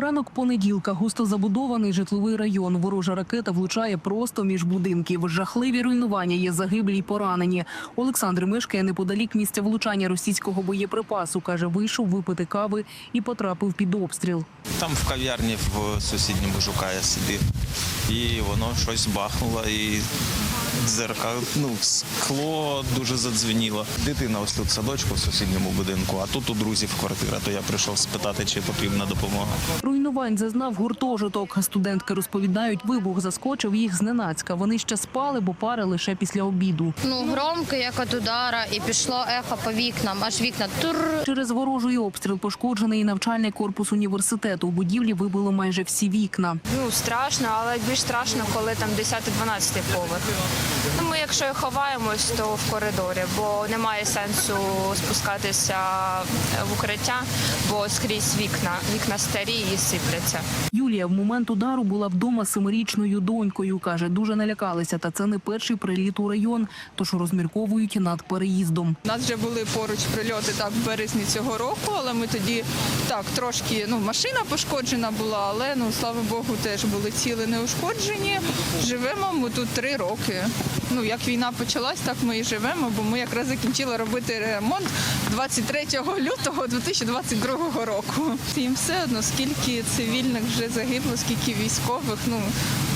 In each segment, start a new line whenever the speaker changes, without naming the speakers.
Ранок понеділка, густо забудований житловий район. Ворожа ракета влучає просто між будинків. Жахливі руйнування є загиблі й поранені. Олександр мешкає неподалік місця влучання російського боєприпасу. каже, вийшов випити кави і потрапив під обстріл.
Там в кав'ярні в сусідньому жука я сидів. І воно щось бахнуло і дзеркало, ну, скло дуже задзвеніло. Дитина ось тут в садочку в сусідньому будинку, а тут у друзів квартира, то я прийшов спитати, чи потрібна допомога.
Руйнувань зазнав гуртожиток. Студентки розповідають, вибух заскочив їх зненацька. Вони ще спали, бо пари лише після обіду.
Ну, громко, як від удара, і пішло ехо по вікнам, аж вікна тур.
Через ворожий обстріл пошкоджений і навчальний корпус університету. У будівлі вибило майже всі вікна.
Ну, страшно, але більш страшно, коли там 10-12 поверх. Ну, ми, якщо і ховаємось, то в коридорі, бо немає сенсу спускатися в укриття, бо скрізь вікна. Вікна старі і сипляться.
Юлія в момент удару була вдома семирічною донькою. каже, дуже налякалися. Та це не перший приліт у район, тож розмірковують над переїздом.
У нас вже були поруч прильоти так в березні цього року, але ми тоді так трошки ну машина пошкоджена була, але ну слава Богу, теж були ціли неушкоджені. Живемо ми тут три роки. Ну як війна почалась, так ми і живемо, бо ми якраз закінчили робити ремонт 23 лютого 2022 року. Їм все одно скільки цивільних вже загибло, скільки військових. Ну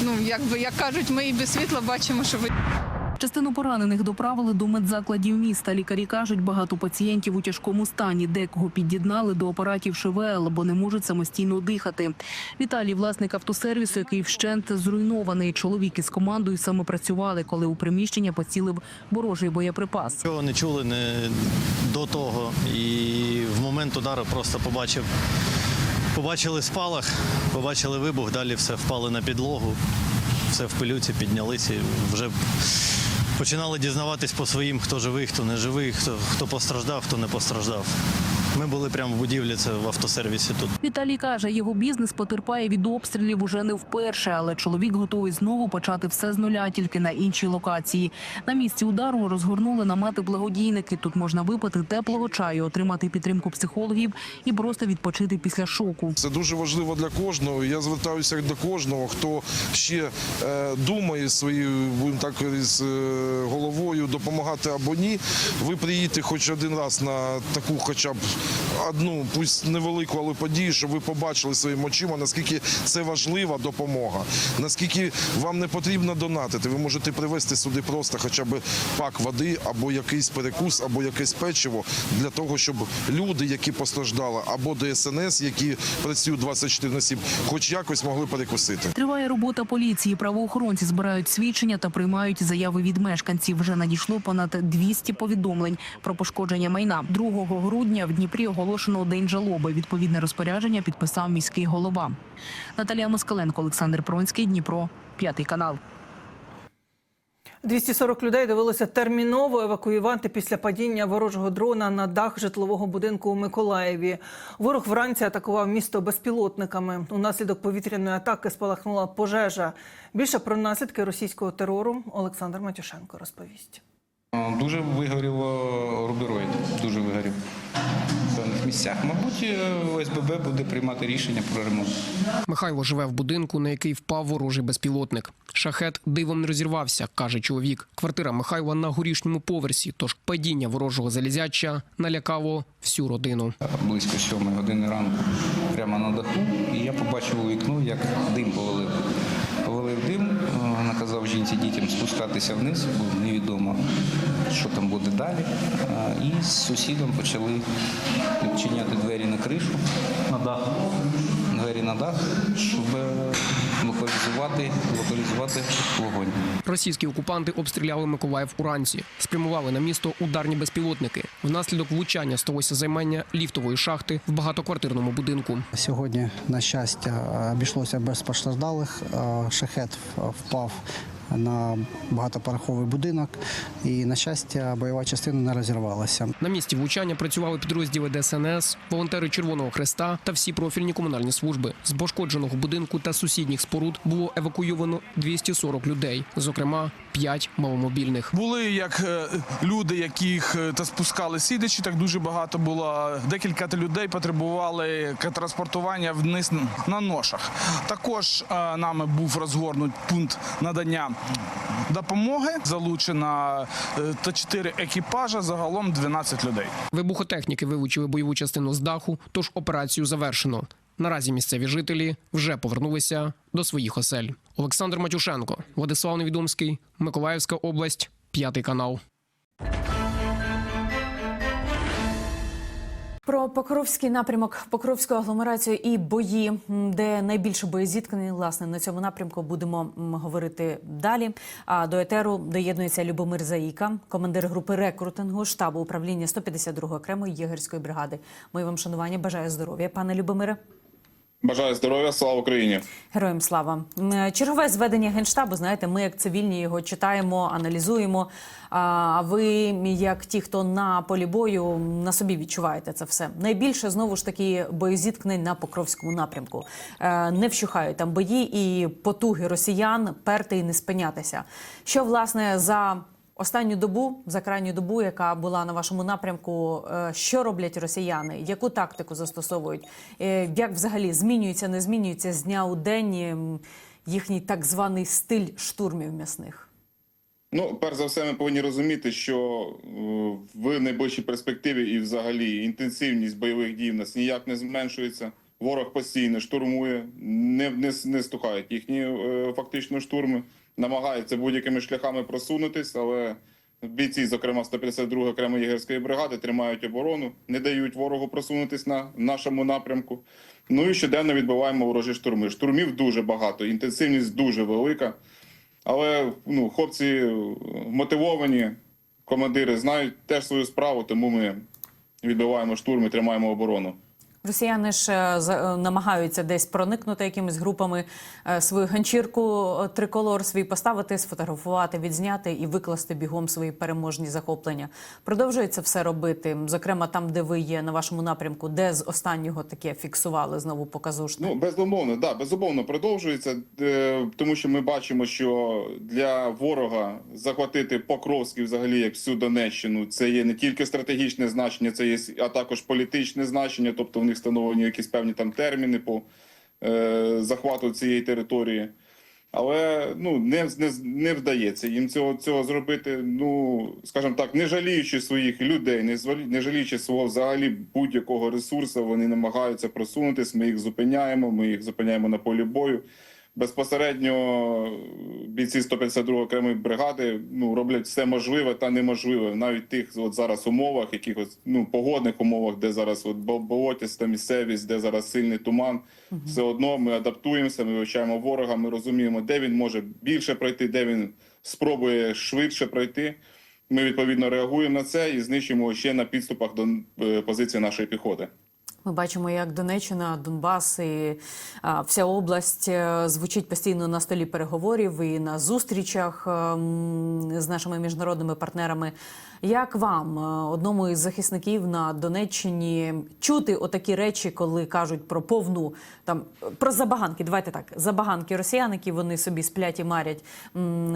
ну якби як кажуть, ми і без світла бачимо, що ви.
Частину поранених доправили до медзакладів міста. Лікарі кажуть, багато пацієнтів у тяжкому стані. Декого під'єднали до апаратів ШВЛ, бо не можуть самостійно дихати. Віталій, власник автосервісу, який вщент зруйнований. Чоловік із командою саме працювали, коли у приміщення поцілив ворожий боєприпас.
Цього не чули не до того. І в момент удару просто побачив, побачили спалах, побачили вибух, далі все впали на підлогу, все в пилюці, піднялися. Вже починали дізнаватись по своїм, хто живий, хто не живий, хто, хто постраждав, хто не постраждав. Ми були прямо в будівлі, це в автосервісі тут.
Віталій каже, його бізнес потерпає від обстрілів уже не вперше, але чоловік готовий знову почати все з нуля, тільки на іншій локації. На місці удару розгорнули намети благодійники. Тут можна випити теплого чаю, отримати підтримку психологів і просто відпочити після шоку.
Це дуже важливо для кожного. Я звертаюся до кожного, хто ще е, думає своєю будемо так з е, головою допомагати або ні. Ви приїдете хоч один раз на таку, хоча б одну, пусть невелику, але подію, щоб ви побачили своїми очима, наскільки це важлива допомога, наскільки вам не потрібно донатити. Ви можете привезти сюди просто хоча б пак води, або якийсь перекус, або якесь печиво для того, щоб люди, які постраждали, або ДСНС, які працюють 24 на 7, хоч якось могли перекусити.
Триває робота поліції. Правоохоронці збирають свідчення та приймають заяви від мешканців. Вже надійшло понад 200 повідомлень про пошкодження майна. 2 грудня в Дніпрі оголошено день жалоби. Відповідне розпорядження підписав міський голова. Наталія Москаленко, Олександр Пронський, Дніпро, п'ятий канал.
240 людей довелося терміново евакуювати після падіння ворожого дрона на дах житлового будинку у Миколаєві. Ворог вранці атакував місто безпілотниками. Унаслідок повітряної атаки спалахнула пожежа. Більше про наслідки російського терору Олександр Матюшенко розповість.
Дуже вигоріло рубероїд, дуже вигорів в певних місцях. Мабуть, ОСББ буде приймати рішення про ремонт.
Михайло живе в будинку, на який впав ворожий безпілотник. Шахет дивом не розірвався, каже чоловік. Квартира Михайла на горішньому поверсі, тож падіння ворожого залізяча налякало всю родину.
Близько сьомої години ранку прямо на даху, і я побачив у вікно, як дим повалив. Повалив дим, е, жінці дітям спускатися вниз, бо невідомо, що там буде далі. І з сусідом почали відчиняти двері на кришу, на дах. Двері на дах, щоб локалізувати, локалізувати вогонь.
Російські окупанти обстріляли Миколаїв уранці, спрямували на місто ударні безпілотники. Внаслідок влучання сталося займання ліфтової шахти в багатоквартирному будинку.
Сьогодні, на щастя, обійшлося без постраждалих. Шахет впав на багатоповерховий будинок, і на щастя, бойова частина не розірвалася.
На місці влучання працювали підрозділи ДСНС, волонтери Червоного Хреста та всі профільні комунальні служби. З пошкодженого будинку та сусідніх споруд було евакуйовано 240 людей, зокрема п'ять маломобільних.
Були як е, люди, яких е, та спускали сидячи, так дуже багато було. Декілька людей потребували транспортування вниз на ношах. Також е, нами був розгорнут пункт надання допомоги. Залучено та 4 екіпажа, загалом 12 людей.
Вибухотехніки вилучили бойову частину з даху, тож операцію завершено. Наразі місцеві жителі вже повернулися до своїх осель. Олександр Матюшенко, Владислав Невідомський, Миколаївська область, п'ятий канал.
Про Покровський напрямок, Покровську агломерацію і бої, де найбільше боєзіткнень, власне, на цьому напрямку будемо говорити далі. А до етеру доєднується Любомир Заїка, командир групи рекрутингу штабу управління 152 окремої єгерської бригади. Моє вам шанування, бажаю здоров'я, пане Любомире.
Бажаю здоров'я, слава Україні.
Героям слава. Чергове зведення генштабу. Знаєте, ми як цивільні його читаємо, аналізуємо. А ви, як ті, хто на полі бою, на собі відчуваєте це все. Найбільше знову ж таки боєзіткнень на Покровському напрямку. Е, Не вщухають там бої і потуги росіян перти і не спинятися. Що власне за Останню добу, за крайню добу, яка була на вашому напрямку, е, що роблять росіяни? Яку тактику застосовують? Е, Як взагалі змінюється, не змінюється з дня у день їхній так званий стиль штурмів м'ясних?
Ну, перш за все, ми повинні розуміти, що е, в найближчій перспективі і взагалі інтенсивність бойових дій в нас ніяк не зменшується. Ворог постійно штурмує, не, не, не стухають їхні фактично штурми, намагаються будь-якими шляхами просунутись, але бійці, зокрема 152 окремої єгерської бригади, тримають оборону, не дають ворогу просунутись на нашому напрямку. Ну і щоденно відбиваємо ворожі штурми. Штурмів дуже багато, інтенсивність дуже велика. Але ну, хлопці е, мотивовані, командири знають теж свою справу, тому ми відбиваємо штурм і тримаємо оборону.
Росіяни ж е, е, намагаються десь проникнути якимись групами е, свою ганчірку триколор свій поставити, сфотографувати, відзняти і викласти бігом свої переможні захоплення. Продовжується все робити, зокрема там, де ви є на вашому напрямку, де з останнього таке фіксували знову показушне.
Ну, безумовно, да, безумовно продовжується, тому що ми бачимо, що для ворога захватити Покровський, взагалі, як всю Донеччину, це є не тільки стратегічне значення, це є а також політичне значення, тобто в них встановлені якісь певні там терміни по е, захвату цієї території. Але ну не, не, не вдається їм цього цього зробити. Ну скажімо так, не жаліючи своїх людей, не звалі- не жаліючи свого взагалі будь-якого ресурсу, вони намагаються просунутись. Ми їх зупиняємо. Ми їх зупиняємо на полі бою. Безпосередньо бійці 152 окремої бригади ну роблять все можливе та неможливе, навіть тих от зараз умовах, якихось ну погодних умовах, де зараз от бо- болотиста місцевість, де зараз сильний туман. Все одно ми адаптуємося, ми вивчаємо ворога. Ми розуміємо, де він може більше пройти, де він спробує швидше пройти. Ми відповідно реагуємо на це і знищуємо ще на підступах до е, позиції нашої піхоти.
Ми бачимо, як Донеччина, Донбас і а, вся область е, звучить постійно на столі переговорів і на зустрічах ем, з нашими міжнародними партнерами. Як вам, е, одному із захисників на Донеччині, чути отакі речі, коли кажуть про повну там про забаганки? Давайте так, забаганки росіян, які вони собі сплять і марять,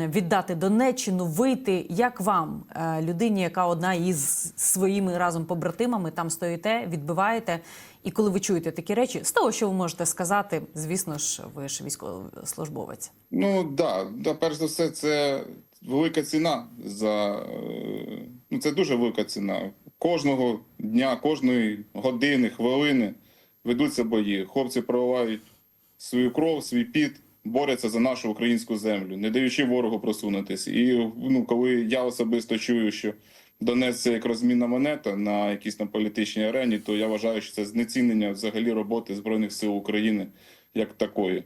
віддати Донеччину, вийти. Як вам, е, людині, яка одна із своїми разом побратимами там стоїте, відбиваєте? І коли ви чуєте такі речі, з того, що ви можете сказати, звісно ж, ви ж військовослужбовець.
Ну да, да, перш за все, це велика ціна за е, ну це дуже велика ціна. Кожного дня, кожної години, хвилини ведуться бої. Хлопці проливають свою кров, свій піт, борються за нашу українську землю, не даючи ворогу просунутися. І ну, коли я особисто чую, що Донець це як розмінна монета на якійсь там політичній арені, то я вважаю, що це знецінення взагалі роботи Збройних сил України як такої.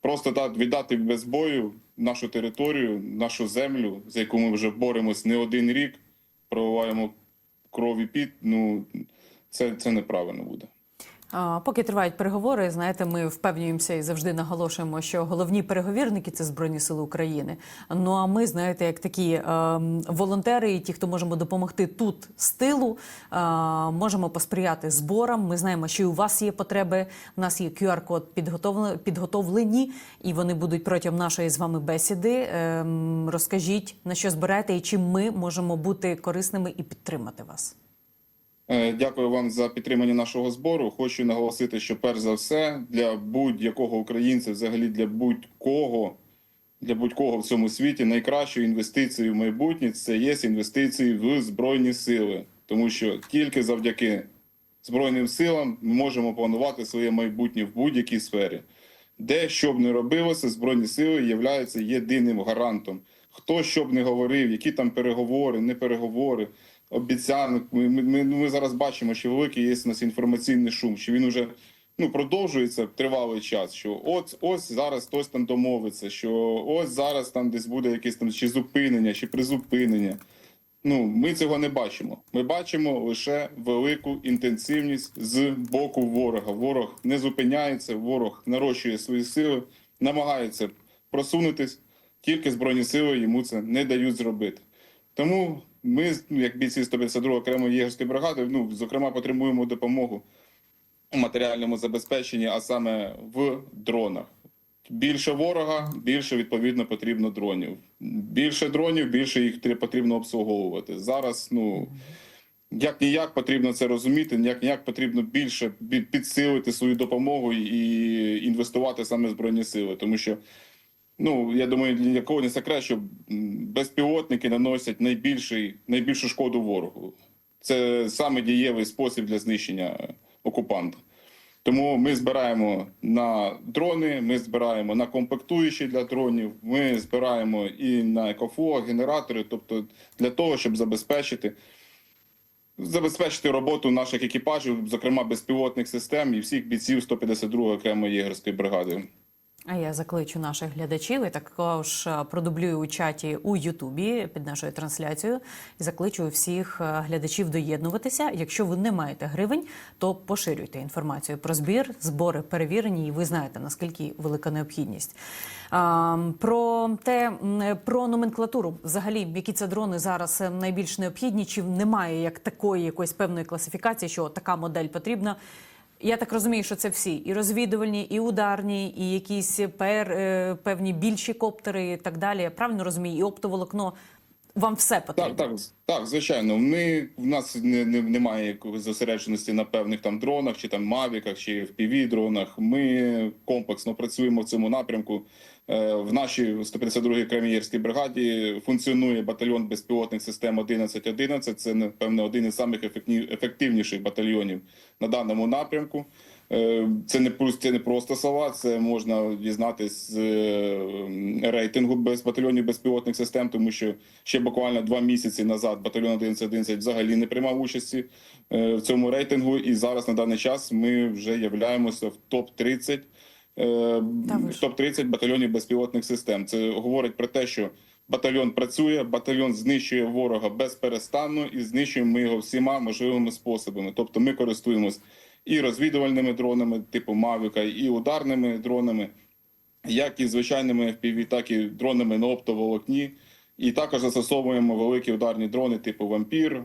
Просто так віддати без бою нашу територію, нашу землю, за яку ми вже боремось не один рік, проливаємо кров і піт. Ну це, це неправильно буде.
Поки тривають переговори, знаєте, ми впевнюємося і завжди наголошуємо, що головні переговірники це Збройні Сили України. Ну а ми, знаєте, як такі ем, волонтери, і ті, хто можемо допомогти тут з тилу, е, можемо посприяти зборам. Ми знаємо, що і у вас є потреби. У нас є QR-код підготовлені, і вони будуть протягом нашої з вами бесіди. Ем, розкажіть на що збираєте і чим ми можемо бути корисними і підтримати вас.
Е, Дякую вам за підтримання нашого збору. Хочу наголосити, що перш за все для будь-якого українця, взагалі для будь-кого, для будь-кого в цьому світі найкращою інвестицією в майбутнє це є інвестиції в збройні сили, тому що тільки завдяки збройним силам ми можемо планувати своє майбутнє в будь-якій сфері. Де що б не робилося, збройні сили являються єдиним гарантом. Хто що б не говорив, які там переговори, не переговори, обіцянок. Ми, ми, ми, зараз бачимо, що великий є у нас інформаційний шум, що він уже ну продовжується тривалий час. Що от ось зараз хтось там домовиться, що ось зараз там десь буде якесь там чи зупинення, чи призупинення. Ну, ми цього не бачимо. Ми бачимо лише велику інтенсивність з боку ворога. Ворог не зупиняється, ворог нарощує свої сили, намагається просунутись, тільки збройні сили йому це не дають зробити. Тому ми, ну, як бійці 152 окремої єгерської бригади, ну зокрема, потребуємо допомогу у матеріальному забезпеченні, а саме в дронах. Більше ворога, більше відповідно потрібно дронів. Більше дронів, більше їх потрібно обслуговувати. Зараз, ну як ніяк потрібно це розуміти, як ніяк потрібно більше підсилити свою допомогу і інвестувати саме в збройні сили, тому що. Ну, я думаю, для нікого не секрет, що безпілотники наносять найбільший, найбільшу шкоду ворогу. Це саме дієвий спосіб для знищення окупанта. Тому ми збираємо на дрони, ми збираємо на комплектуючі для дронів, ми збираємо і на екофло, генератори, тобто для того, щоб забезпечити, забезпечити роботу наших екіпажів, зокрема безпілотних систем і всіх бійців 152-ї окремої єгерської бригади.
А я закличу наших глядачів і також е, продублюю у чаті у Ютубі під нашою трансляцією. І закличу всіх е, глядачів доєднуватися. Якщо ви не маєте гривень, то поширюйте інформацію про збір. Збори перевірені, і ви знаєте наскільки велика необхідність. Про те про номенклатуру, взагалі, які це дрони зараз е, найбільш необхідні, чи немає як такої якоїсь певної класифікації, що така модель потрібна. Я так розумію, що це всі і розвідувальні, і ударні, і якісь пер, е, певні більші коптери, і так далі. Я правильно розумію, і оптоволокно. Вам все потрібно.
Так, так, так, звичайно. Ми в нас не, не немає якоїсь зосередженості на певних там дронах, чи там мавіках, чи в дронах. Ми комплексно працюємо в цьому напрямку. Е, В нашій 152-й кремієрській бригаді функціонує батальйон безпілотних систем 1111. Це напевне один із самих ефективніших батальйонів на даному напрямку. Е, Це не це не просто слова, це можна дізнатись з е, рейтингу без батальйонів безпілотних систем, тому що ще буквально два місяці назад батальйон 1111 взагалі не приймав участі в цьому рейтингу. І зараз на даний час ми вже являємося в топ 30 топ 30 батальйонів безпілотних систем. Це говорить про те, що батальйон працює, батальйон знищує ворога безперестанно і знищуємо ми його всіма можливими способами. Тобто, ми користуємось і розвідувальними дронами, типу Мавіка, і ударними дронами, як і звичайними FPV, так і дронами на оптоволокні. І також застосовуємо великі ударні дрони, типу Вампір,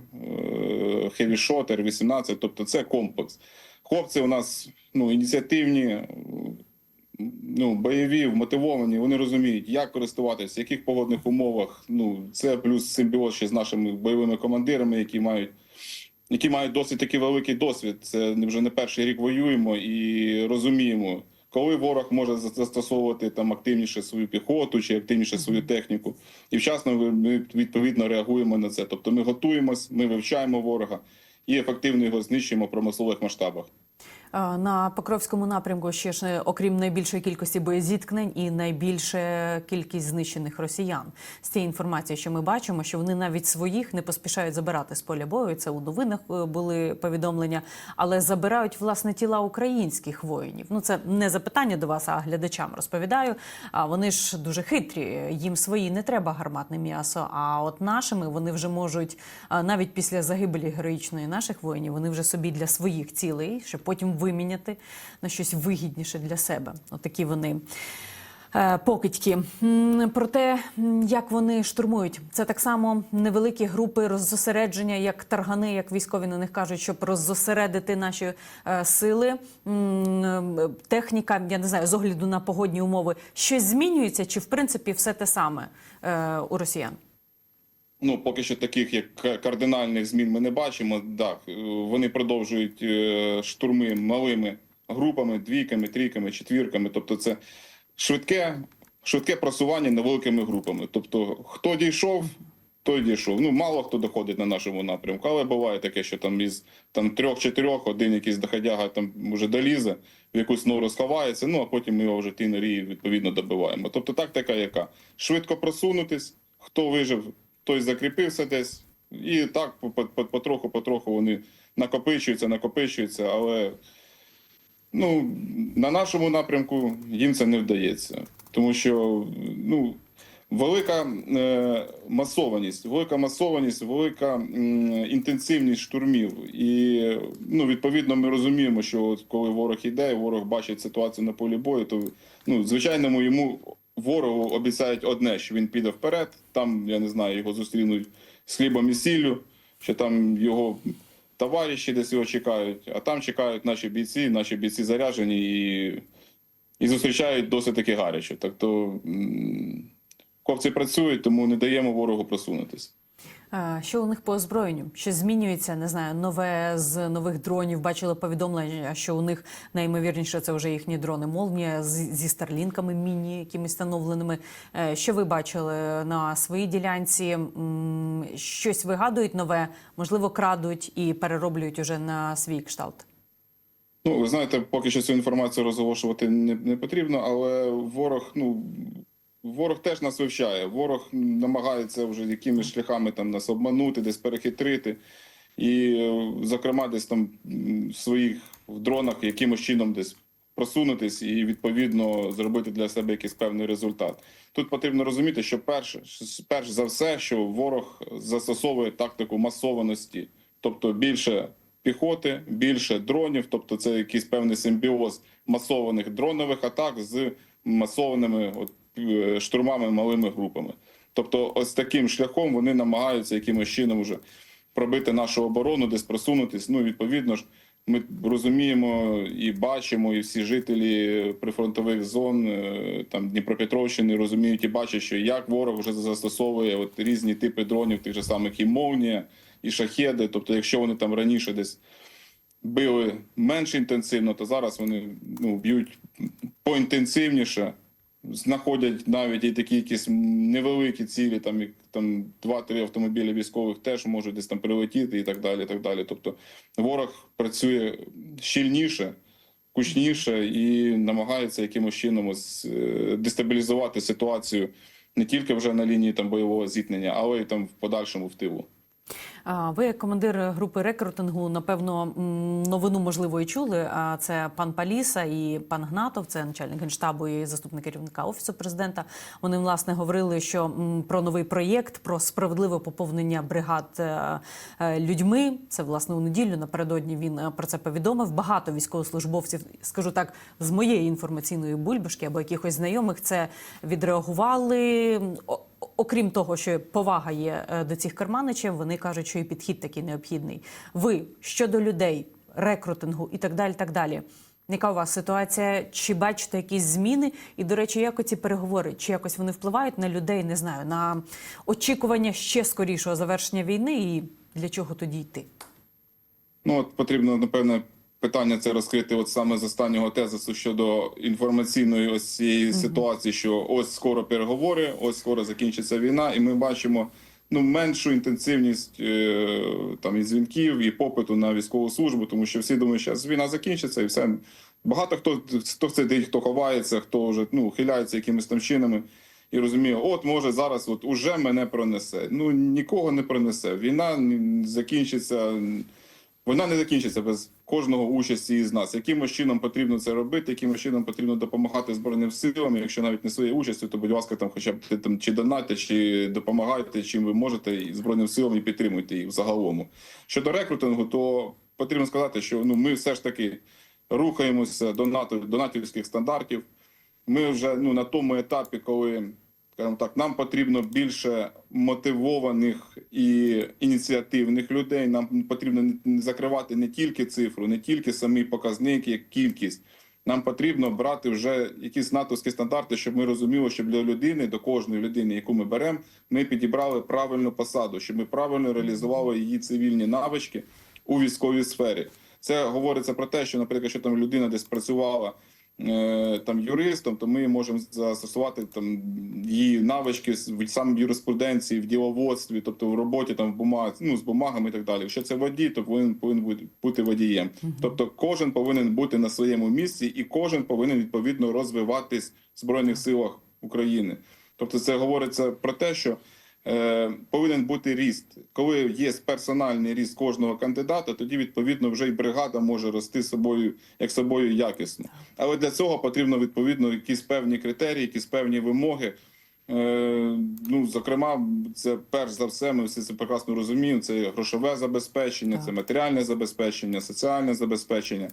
Хевішот, Р-18. Тобто, це комплекс. Хлопці у нас ну, ініціативні, ну, бойові, вмотивовані, вони розуміють, як користуватися, в яких погодних умовах. Ну, це плюс симбіоз ще з нашими бойовими командирами, які мають. Які мають досить такий великий досвід. Це не вже не перший рік воюємо і розуміємо, коли ворог може застосовувати там активніше свою піхоту чи активніше свою техніку, і вчасно ми відповідно реагуємо на це. Тобто ми готуємось, ми вивчаємо ворога і ефективно його знищуємо в промислових масштабах.
На Покровському напрямку ще ж е, окрім найбільшої кількості боєзіткнень і найбільша кількість знищених росіян. З цієї інформації, що ми бачимо, що вони навіть своїх не поспішають забирати з поля бою. Це у новинах е, були повідомлення, але забирають власне тіла українських воїнів. Ну це не запитання до вас, а глядачам розповідаю. А вони ж дуже хитрі. Їм свої не треба гарматне м'ясо. А от нашими вони вже можуть навіть після загибелі героїчної наших воїнів, вони вже собі для своїх цілей, щоб потім виміняти на щось вигідніше для себе. Отакі вони. е, Покидьки про те, як вони штурмують, це так само невеликі групи роззосередження, як таргани, як військові на них кажуть, щоб роззосередити наші е, сили. Е, Техніка, я не знаю, з огляду на погодні умови, щось змінюється, чи в принципі все те саме у росіян?
Ну, поки що таких як кардинальних змін ми не бачимо. Так, е, вони продовжують е, штурми малими групами, двійками, трійками, четвірками. Тобто, це швидке, швидке просування невеликими групами. Тобто, хто дійшов, той дійшов. Ну, мало хто доходить на нашому напрямку, але буває таке, що там із там трьох-чотирьох один якийсь доходяга там вже долізе, в якусь нору сховається. Ну а потім ми його вже ті норі відповідно добиваємо. Тобто, так така яка швидко просунутись, хто вижив, той закріпився десь, і так по- по- потроху, потроху вони накопичуються, накопичуються, але ну, на нашому напрямку їм це не вдається. Тому що ну, велика е, масованість, велика масованість, велика м, інтенсивність штурмів. І ну, відповідно ми розуміємо, що от коли ворог іде, ворог бачить ситуацію на полі бою, то ну, звичайному йому ворогу обіцяють одне, що він піде вперед, там, я не знаю, його зустрінуть з хлібом і сіллю, що там його товариші десь його чекають, а там чекають наші бійці, наші бійці заряжені і, і зустрічають досить таки гаряче. Так то хлопці працюють, тому не даємо ворогу просунутися.
Що у них по озброєнню? Що змінюється? Не знаю, нове з нових дронів. Бачили повідомлення, що у них найімовірніше це вже їхні дрони Молнія зі старлінками міні, якимись встановленими. Е, Що ви бачили на своїй ділянці? Щось вигадують нове, можливо, крадуть і перероблюють уже на свій кшталт.
Ну, ви знаєте, поки що цю інформацію розголошувати не, не потрібно, але ворог, ну. Ворог теж нас вивчає. Ворог намагається вже якимись шляхами там нас обманути, десь перехитрити. І, е, зокрема, десь там в своїх в дронах якимось чином десь просунутись і відповідно зробити для себе якийсь певний результат. Тут потрібно розуміти, що перше, перш за все, що ворог застосовує тактику масованості, тобто більше піхоти, більше дронів, тобто це якийсь певний симбіоз масованих дронових атак з масованими от, штурмами малими групами. Тобто, ось таким шляхом вони намагаються якимось чином вже пробити нашу оборону, десь просунутись. Ну, відповідно ж, ми розуміємо і бачимо, і всі жителі прифронтових зон е, там Дніпропетровщини розуміють і бачать, що як ворог вже застосовує от різні типи дронів, тих же самих і «Молнія», і шахеди. Тобто, якщо вони там раніше десь били менш інтенсивно, то зараз вони ну, б'ють поінтенсивніше, знаходять навіть і такі якісь невеликі цілі, там як там два-три автомобілі військових теж можуть десь там прилетіти і так далі. І так далі. Тобто ворог працює щільніше, кучніше і намагається якимось чином е, дестабілізувати ситуацію не тільки вже на лінії там бойового зіткнення, але й там в подальшому в тилу.
Ви, як командир групи рекрутингу, напевно, новину можливо і чули. Це пан Паліса і пан Гнатов, це начальник генштабу і заступник керівника офісу президента. Вони власне говорили, що про новий проєкт, про справедливе поповнення бригад е, е, людьми. Це власне у неділю. Напередодні він е, про це повідомив. Багато військовослужбовців, скажу так, з моєї інформаційної бульбашки або якихось знайомих це відреагували. Окрім того, що повага є е, до цих керманичів, вони кажуть, що і підхід такий необхідний. Ви щодо людей, рекрутингу і так далі. так далі. Яка у вас ситуація? Чи бачите якісь зміни? І, до речі, як оці переговори? Чи якось вони впливають на людей? Не знаю, на очікування ще скорішого завершення війни, і для чого тоді йти?
Ну от потрібно напевне питання це розкрити, от саме з останнього тезису щодо інформаційної ось цієї ситуації, що ось скоро переговори, ось скоро закінчиться війна, і ми бачимо ну меншу інтенсивність е, там і дзвінків, і попиту на військову службу, тому що всі думають, що війна закінчиться, і все багато хто хто сидить, хто ховається, хто вже ну хиляється якимись там чинами. І розуміє, от може зараз, от уже мене пронесе. Ну нікого не пронесе. Війна закінчиться. Вона не закінчиться без кожного участі із нас. Якимось чином потрібно це робити, якимось чином потрібно допомагати збройним силам. Якщо навіть не своєю участю, то будь ласка, там хоча б там чи донайте, чи допомагайте, чим ви можете і збройним силам і підтримуйте їх загалом. Щодо рекрутингу, то потрібно сказати, що ну ми все ж таки рухаємося до НАТО, до натівських стандартів. Ми вже ну, на тому етапі, коли скажімо так, нам потрібно більше мотивованих і ініціативних людей. Нам потрібно закривати не тільки цифру, не тільки самий показник, як кількість. Нам потрібно брати вже якісь натовські стандарти, щоб ми розуміли, щоб для людини, до кожної людини, яку ми беремо, ми підібрали правильну посаду, щоб ми правильно реалізували її цивільні навички у військовій сфері. Це говориться про те, що, наприклад, якщо там людина десь працювала там юристом, то ми можемо застосувати там її навички в саме в юриспруденції, в діловодстві, тобто в роботі там в бумаг, ну з бумагами і так далі. Якщо це водій, то повинен повинен бути- водієм. Тобто, кожен повинен бути на своєму місці, і кожен повинен відповідно розвиватись в збройних силах України. Тобто, це говориться про те, що е, повинен бути ріст. Коли є персональний ріст кожного кандидата, тоді відповідно вже і бригада може рости собою як собою якісно. Але для цього потрібно відповідно якісь певні критерії, якісь певні вимоги. Е, ну, зокрема, це перш за все, ми всі це прекрасно розуміємо. Це грошове забезпечення, це матеріальне забезпечення, соціальне забезпечення.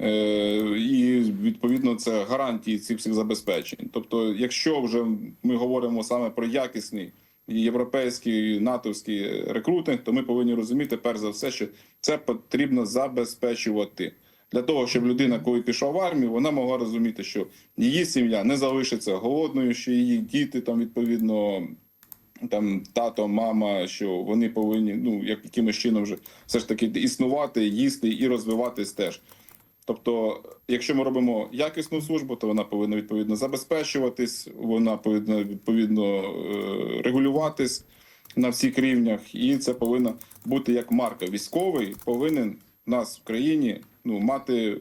Е, і відповідно це гарантії цих всіх забезпечень. Тобто, якщо вже ми говоримо саме про якісний європейський натовський рекрутинг, то ми повинні розуміти перш за все, що це потрібно забезпечувати. Для того, щоб людина, коли пішла в армію, вона могла розуміти, що її сім'я не залишиться голодною, що її діти там відповідно там тато, мама, що вони повинні ну як якимось чином вже все ж таки існувати, їсти і розвиватись теж. Тобто, якщо ми робимо якісну службу, то вона повинна відповідно забезпечуватись, вона повинна відповідно е, регулюватись на всіх рівнях, і це повинна бути як марка. Військовий повинен нас в країні ну мати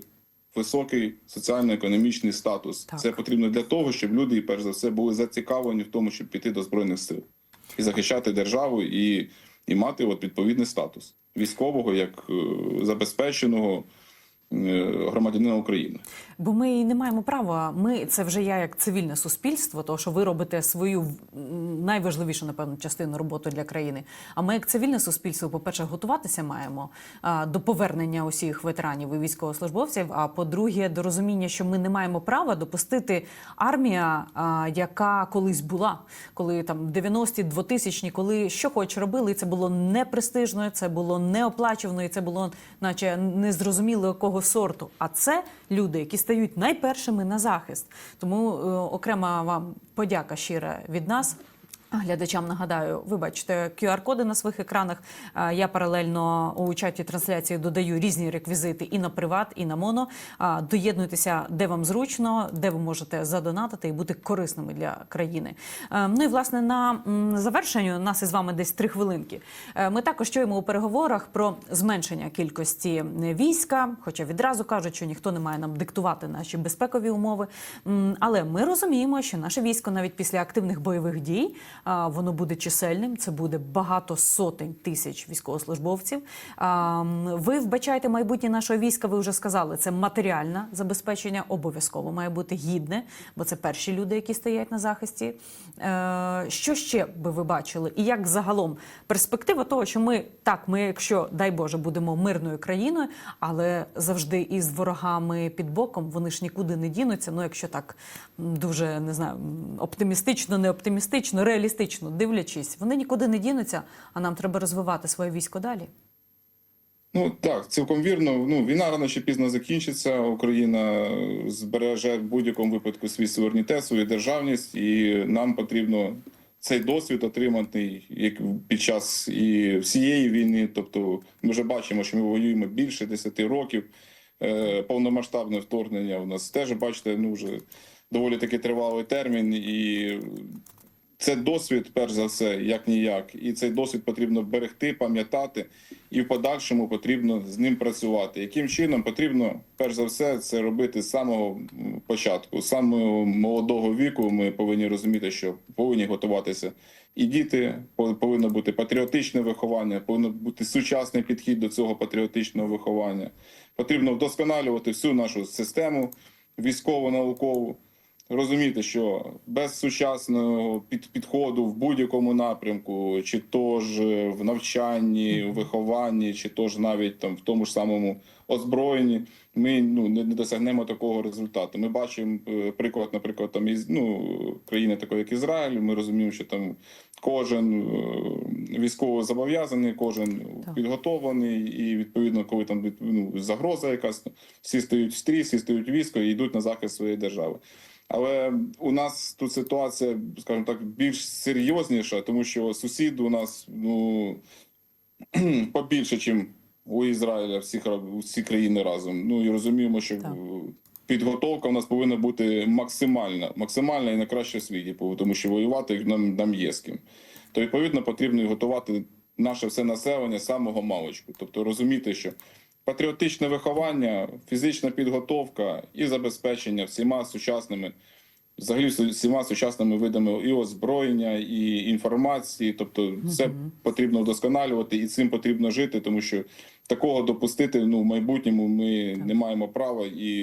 високий соціально-економічний статус. Це потрібно для того, щоб люди, перш за все, були зацікавлені в тому, щоб піти до збройних сил і захищати державу, і, і мати от відповідний статус військового як е, забезпеченого громадянина України.
Бо ми не маємо права. Ми це вже я як цивільне суспільство, тому що ви робите свою найважливішу, напевно, частину роботи для країни. А ми, як цивільне суспільство, по-перше, готуватися маємо до повернення усіх ветеранів і військовослужбовців. А по-друге, до розуміння, що ми не маємо права допустити армія, яка колись була, коли там 90-ті, 2000-ні, коли що хоч робили, і це було непрестижно, це було неоплачувано, і це було, наче незрозуміло якого сорту. А це люди, які стають найпершими на захист. Тому е, окрема вам подяка щира від нас. Глядачам нагадаю, ви бачите QR-коди на своїх екранах. Е, Я паралельно у чаті трансляції додаю різні реквізити і на приват, і на моно. Доєднуйтеся, де вам зручно, де ви можете задонатити і бути корисними для країни. Е, Ну і власне на завершенню нас із вами десь три хвилинки. Е, Ми також чуємо у переговорах про зменшення кількості війська, хоча відразу кажуть, що ніхто не має нам диктувати наші безпекові умови. Але ми розуміємо, що наше військо навіть після активних бойових дій воно буде чисельним. Це буде багато сотень тисяч військовослужбовців. Ви вбачаєте майбутнє нашого війська. Ви вже сказали, це матеріальне забезпечення обов'язково має бути гідне, бо це перші люди, які стоять на захисті. Е, Що ще би ви бачили? І як загалом перспектива того, що ми так, ми, якщо дай Боже, будемо мирною країною, але завжди із ворогами під боком вони ж нікуди не дінуться. Ну, якщо так дуже не знаю, оптимістично, не оптимістично, реалістично дивлячись, вони нікуди не дінуться, а нам треба розвивати своє військо далі.
Ну так, цілком вірно. Ну війна рано чи пізно закінчиться. Україна збереже в будь-якому випадку свій суверенітет, свою державність, і нам потрібно цей досвід отримати як під час і всієї війни. Тобто, ми вже бачимо, що ми воюємо більше 10 років. Е, повномасштабне вторгнення у нас теж бачите, ну вже доволі таки тривалий термін, і це досвід, перш за все, як ніяк, і цей досвід потрібно берегти, пам'ятати, і в подальшому потрібно з ним працювати. Яким чином потрібно, перш за все, це робити з самого початку, з самого молодого віку. Ми повинні розуміти, що повинні готуватися і діти, по- повинно бути патріотичне виховання, повинен бути сучасний підхід до цього патріотичного виховання. Потрібно вдосконалювати всю нашу систему військово-наукову. Розуміти, що без сучасного під, підходу в будь-якому напрямку, чи то ж в навчанні, в вихованні, чи то ж навіть там в тому ж самому озброєнні, ми ну не, не досягнемо такого результату. Ми бачимо е, приклад, наприклад, там із ну країни, такої як Ізраїль. Ми розуміємо, що там кожен е, військово зобов'язаний, кожен підготовлений, і відповідно, коли там ну, загроза якась, всі стають в стрій, всі стають військо і йдуть на захист своєї держави. Але у нас тут ситуація, скажімо так, більш серйозніша, тому що сусід у нас ну побільше, ніж у Ізраїля, всі, всі країни разом. Ну і розуміємо, що
Так.
підготовка у нас повинна бути максимальна, максимальна і найкраща в світі, тому що воювати нам, нам є з ким. То відповідно потрібно готувати наше все населення з самого маличку. Тобто розуміти, що патріотичне виховання, фізична підготовка і забезпечення всіма сучасними. Взагалі всіма сучасними видами і озброєння, і інформації, тобто це потрібно вдосконалювати, і цим потрібно жити, тому що такого допустити ну в майбутньому ми не маємо права і